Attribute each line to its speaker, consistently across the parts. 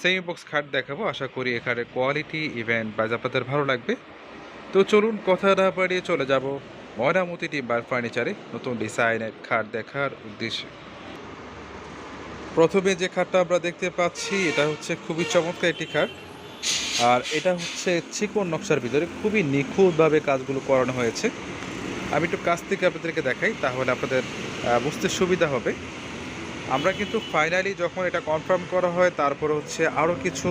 Speaker 1: Semi box খাট দেখাবো, আশা করি এখানে কোয়ালিটি ইভেন্ট বাজ আপনাদের ভালো লাগবে। তো চলুন কথা না বাড়িয়ে চলে যাব ময়নামতি টিম্বার ফার্নিচারে নতুন ডিজাইনের খাট দেখার উদ্দেশ্যে। প্রথমে যে খাটটা আমরা দেখতে পাচ্ছি, এটা হচ্ছে খুবই চমৎকার একটি খাট আর এটা হচ্ছে চিকন নকশার ভিতরে খুবই নিখুঁতভাবে কাজগুলো করানো হয়েছে। আমি একটু কাছ থেকে আপনাদেরকে দেখাই, তাহলে আপনাদের বুঝতে সুবিধা হবে। আমরা কিন্তু ফাইনালি যখন এটা কনফার্ম করা হয়, তারপর হচ্ছে আরও কিছু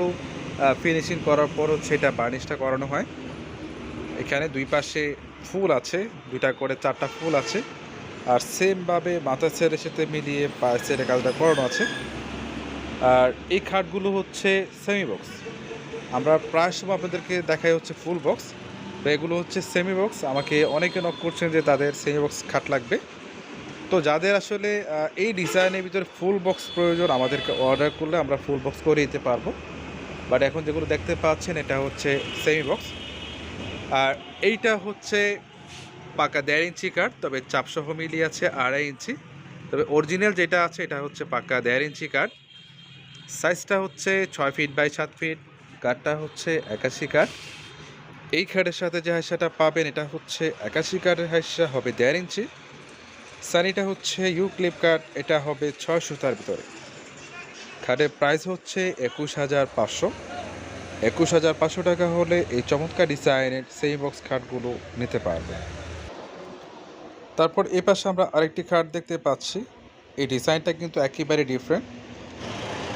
Speaker 1: ফিনিশিং করার পর হচ্ছে এটা বার্নিশটা করানো হয়। এখানে দুই পাশে ফুল আছে, দুইটা করে চারটা ফুল আছে। আর সেমভাবে মাথা ছেড়ে সাথে মিলিয়ে পায়ের ছেড়ে কাজটা করানো আছে। আর এই খাটগুলো হচ্ছে সেমি বক্স আমরা প্রায় সময় আপনাদেরকে দেখাই হচ্ছে ফুল বক্স এগুলো হচ্ছে সেমি বক্স আমাকে অনেকে নক করছেন যে তাদের সেমি বক্স খাট লাগবে। তো যাদের আসলে এই ডিজাইনের ভিতরে ফুল বক্স প্রয়োজন, আমাদেরকে অর্ডার করলে আমরা ফুল বক্স করে দিতে পারব। বাট এখন যেগুলো দেখতে পাচ্ছেন, এটা হচ্ছে সেমি বক্স আর এইটা হচ্ছে পাকা দেড় ইঞ্চি কাঠ তবে চাপসহ মিলিয়ে আছে আড়াই ইঞ্চি। তবে অরিজিনাল যেটা আছে, এটা হচ্ছে পাকা দেড় ইঞ্চি কাঠ সাইজটা হচ্ছে ছয় ফিট বাই সাত ফিট কাঠটা হচ্ছে একাশি কাঠ এই খাটের সাথে যে হাইসাটা পাবেন, এটা হচ্ছে একাশি কাঠের হাইসা হবে দেড় ইঞ্চি। সানিটা হচ্ছে ইউ ক্লিপ কাট এটা হবে ছয় সুতার ভিতরে। খাটের প্রাইস হচ্ছে একুশ হাজার পাঁচশো। একুশ হাজার পাঁচশো টাকা হলে এই চমৎকার ডিজাইনের সেই বক্স খাটগুলো নিতে পারবে। তারপর এ পাশে আমরা আরেকটি খাট দেখতে পাচ্ছি। এই ডিজাইনটা কিন্তু একেবারে ডিফারেন্ট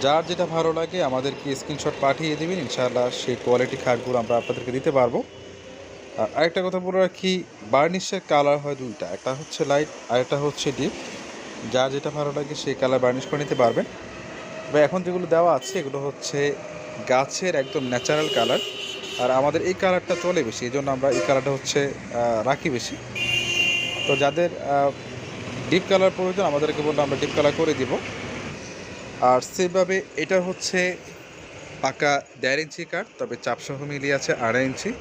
Speaker 1: যার যেটা ভালো লাগে আমাদেরকে স্ক্রিনশট পাঠিয়ে দেবেন। ইনশাআল্লাহ সেই কোয়ালিটি খাটগুলো আমরা আপনাদেরকে দিতে পারব। আর আরেকটা কথা বলে রাখি, বার্নিশের কালার হয় দুইটা, একটা হচ্ছে লাইট আর একটা হচ্ছে ডিপ যা যেটা ভালো লাগে সেই কালার বার্নিশ করে নিতে পারবেন। তবে এখন যেগুলো দেওয়া আছে, এগুলো হচ্ছে গাছের একদম ন্যাচারাল কালার আর আমাদের এই কালারটা চলে বেশি, এই জন্য আমরা এই কালারটা হচ্ছে রাখি বেশি। তো যাদের ডিপ কালার প্রয়োজন, আমাদেরকে বললে আমরা ডিপ কালার করে দিব। আর সেভাবে এটা হচ্ছে পাকা দেড় ইঞ্চি কাঠ, তবে চাপসহ মিলিয়ে আছে আড়াই ইঞ্চি।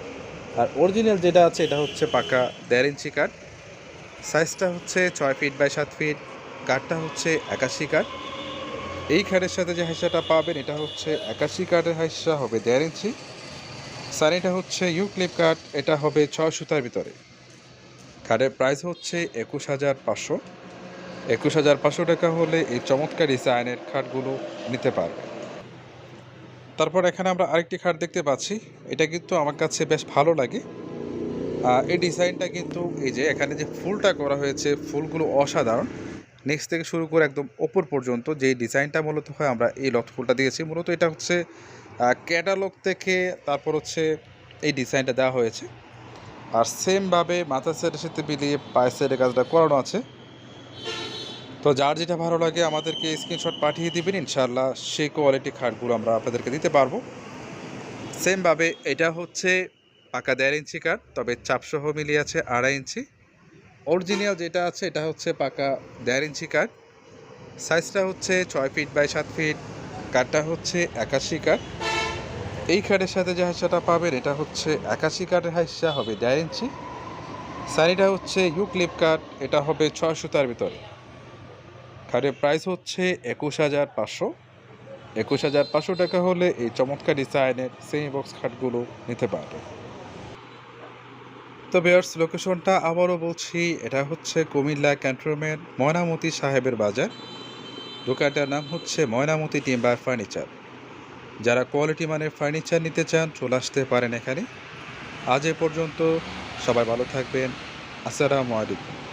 Speaker 1: আর অরিজিনাল যেটা আছে, এটা হচ্ছে পাকা দেড় ইঞ্চি কাঠ। সাইজটা হচ্ছে ছয় ফিট বাই সাত ফিট কাঠটা হচ্ছে একাশি কাঠ। এই খাটের সাথে যে হাইসাটা পাবেন, এটা হচ্ছে একাশি কাঠের হাইসা হবে দেড় ইঞ্চি। সানিটা হচ্ছে ইউ ক্লিপ কাঠ, এটা হবে ছয় সুতার ভিতরে। খাটের প্রাইস হচ্ছে একুশ হাজার পাঁচশো। একুশ হাজার পাঁচশো টাকা হলে এই চমৎকার ডিজাইনের খাটগুলো নিতে পারবে তারপর এখানে আমরা আরেকটি খাট দেখতে পাচ্ছি। এটা কিন্তু আমার কাছে বেশ ভালো লাগে। এই ডিজাইনটা কিন্তু এই যে এখানে যে ফুলটা করা হয়েছে, ফুলগুলো অসাধারণ। নেক্সট থেকে শুরু করে একদম ওপর পর্যন্ত যে ডিজাইনটা মূলত হয়, আমরা এই লট ফুলটা দিয়েছি। মূলত এটা হচ্ছে ক্যাটালগ থেকে তারপর হচ্ছে এই ডিজাইনটা দেওয়া হয়েছে। আর সেমভাবে মাথা সেটের সাথে মিলিয়ে পায়ের সেটের কাজটা করানো আছে। তো যার যেটা ভালো লাগে আমাদেরকে স্ক্রিনশট পাঠিয়ে দিবেন, ইনশাআল্লাহ সেই কোয়ালিটি খাটগুলো আমরা আপনাদেরকে দিতে পারব। সেমভাবে এটা হচ্ছে পাকা দেড় ইঞ্চি কাঠ, তবে চাপসহ মিলিয়ে আছে আড়াই ইঞ্চি। অরিজিনাল যেটা আছে, এটা হচ্ছে পাকা দেড় ইঞ্চি কাঠ। সাইজটা হচ্ছে ছয় ফিট বাই সাত ফিট কাঠটা হচ্ছে একাশি কাঠ। এই কাঠের সাথে যে হাইসাটা পাবেন, এটা হচ্ছে একাশি কাঠের হাইসা হবে দেড় ইঞ্চি। সানিটা হচ্ছে ইউ ক্লিপ কাঠ, এটা হবে ছয় সুতার ভিতরে। খাটের প্রাইস হচ্ছে একুশ হাজার পাঁচশো। একুশ হাজার পাঁচশো টাকা হলে এই চমৎকার ডিজাইনের সেমি বক্স খাটগুলো নিতে পারবে। তো বেয়ার্স লোকেশনটা আবারও বলছি, এটা হচ্ছে কুমিল্লা ক্যান্টনমেন্ট ময়নামতি সাহেবের বাজার। দোকানটার নাম হচ্ছে ময়নামতি টিম্বার ফার্নিচার যারা কোয়ালিটি মানের ফার্নিচার নিতে চান, চলে আসতে পারেন এখানে। আজ এ পর্যন্ত সবাই ভালো থাকবেন। আসসালামু আলাইকুম।